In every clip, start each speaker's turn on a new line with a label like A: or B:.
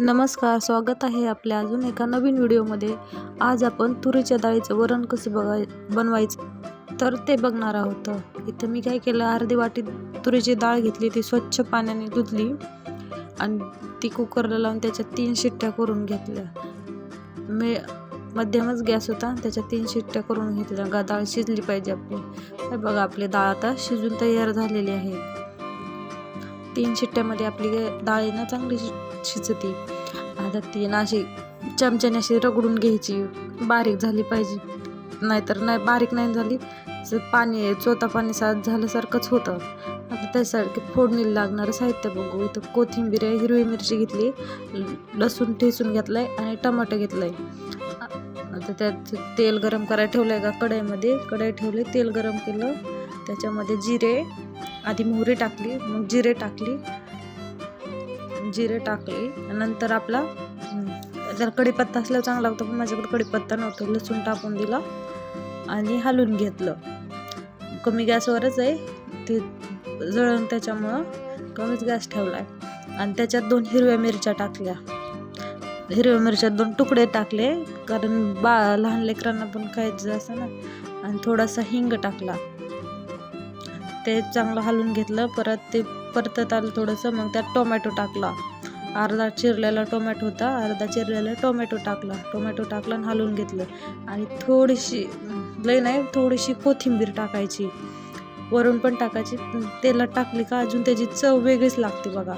A: नमस्कार स्वागत आहे आपल्या अजून एका नवीन व्हिडिओमध्ये. आज आपण तुरीच्या डाळीचं वरण कसं बघाय बनवायचं तर ते बघणार आहोत. इथं मी काय केलं अर्धी वाटी तुरीची डाळ घेतली ती स्वच्छ पाण्याने धुतली आणि ती कुकरला लावून त्याच्या तीन शिट्ट्या करून घेतल्या. मे मध्यमच गॅस होता त्याच्या तीन शिट्ट्या करून घेतल्या. गा डाळ शिजली पाहिजे आपली. बघा आपली डाळ आता शिजून तयार झालेली आहे. तीन शिट्ट्यामध्ये आपली डाळ आहे ना चांगली शि आता ती ना अशी चमच्याने अशी रगडून घ्यायची बारीक झाली पाहिजे. नाहीतर नाही बारीक नाही झाली पाणी चोथा पाणी साथ झाल्यासारखंच होतं. आता त्यासाठी फोडणीला लागणारं साहित्य बघू. इथं कोथिंबीर आहे हिरवी मिरची घेतली लसूण ठेसून घेतलं आहे आणि टमाटर आहे आता त्यात तेल गरम करायला ठेवलं आहे का? कढईमध्ये कढई ठेवले तेल गरम केलं. त्याच्यामध्ये जिरे आधी मोहरी टाकली मग जिरे टाकली. जिरे टाकली नंतर आपला जर कढीपत्ता असल्यावर चांगला लागतो पण माझ्याकडे कढीपत्ता नव्हता लसूण टाकून दिला आणि हलवून घेतलं. कमी गॅसवरच आहे ते जळण त्याच्यामुळं कमीच गॅस ठेवला आहे आणि त्याच्यात दोन हिरव्या मिरच्या टाकल्या. हिरव्या मिरच्यात दोन तुकडे टाकले कारण बा लहान लेकरांना पण खायचं असं ना. आणि थोडासा हिंग टाकला. ते चांगलं हलवून घेतलं परत ते परतत आलं थोडंसं मग त्यात टोमॅटो टाकला. अर्धा चिरलेला टोमॅटो होता अर्धा चिरलेला टोमॅटो टाकला. टोमॅटो टाकला आणि हलवून घेतलं. आणि थोडीशी लई नाही थोडीशी कोथिंबीर टाकायची. वरून पण टाकायची. तेलात टाकली का अजून त्याची चव वेगळीच लागते बघा.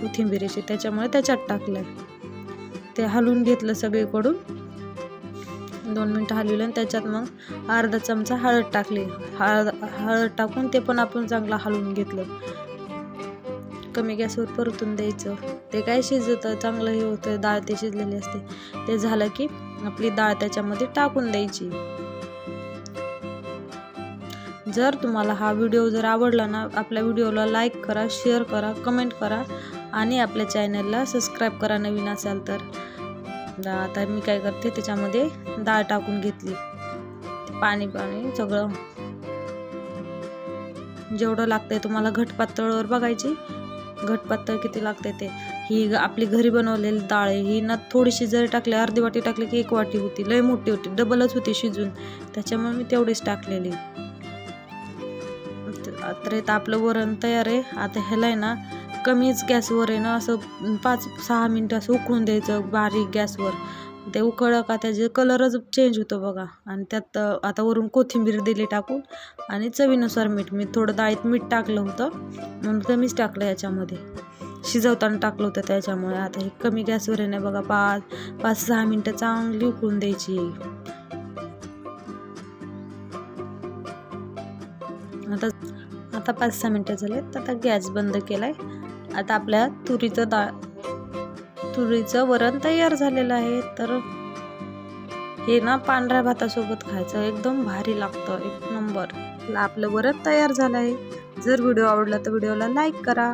A: कोथिंबीरीची त्याच्यामुळे त्याच्यात टाकलं ते हलवून घेतलं सगळीकडून. दोन मिनटं हलवलं आणि त्याच्यात मग अर्धा चमचा हळद टाकली. हळद हळद टाकून ते पण आपण चांगलं हलवून घेतलं. कमी गॅसवर परतून द्यायचं. ते काय शिजतं चांगलं हे होतं डाळ ते शिजलेली असते. ते झालं की आपली डाळ त्याच्यामध्ये टाकून द्यायची. जर तुम्हाला हा व्हिडिओ जर आवडला ना आपल्या व्हिडिओला लाईक करा शेअर करा कमेंट करा आणि आपल्या चॅनलला सबस्क्राईब करा नवीन असाल तर. आता मी काय करते त्याच्यामध्ये डाळ टाकून घेतली. पाणी पाणी सगळं. जेवढं लागतंय तुम्हाला घटपातळवर बघायची. घट पातळ किती लागते ते. ही आपली घरी बनवलेली डाळ आहे. ही ना थोडीशी जरी टाकली अर्धी वाटी टाकली की एक वाटी होती. लय मोठी होती. डबलच होती शिजून. त्याच्यामुळे मी तेवढीच टाकलेली. तर इथं आपलं वरण तयार आहे. आता ह्याला आहे ना कमीच गॅसवर आहे ना असं पाच सहा मिनटं असं उकळून द्यायचं बारीक गॅसवर. ते उकळलं का त्याचे कलरच चेंज होतो बघा. आणि त्यात आता वरून कोथिंबीर दिली टाकून आणि चवीनुसार मीठ मी थोडं डाळीत मीठ टाकलं होतं. म्हणून कमीच टाकलं याच्यामध्ये. शिजवताना टाकलं होतं त्याच्यामुळे. आता हे कमी गॅसवर आहे ना बघा पाच पाच सहा मिनटं चांगली उकळून द्यायची. आता पाच सहा मिनटं झाले तर आता गॅस बंद केला आहे आता आपल्या तुरीचं डाळ तुरीचं वरण तयार झालेलं आहे. तर हे ना पांढऱ्या भातासोबत खायचं. एकदम भारी लागतं. एक नंबर. आपलं वरण तयार झालं आहे जर व्हिडिओ आवडला तर व्हिडिओला लाईक करा.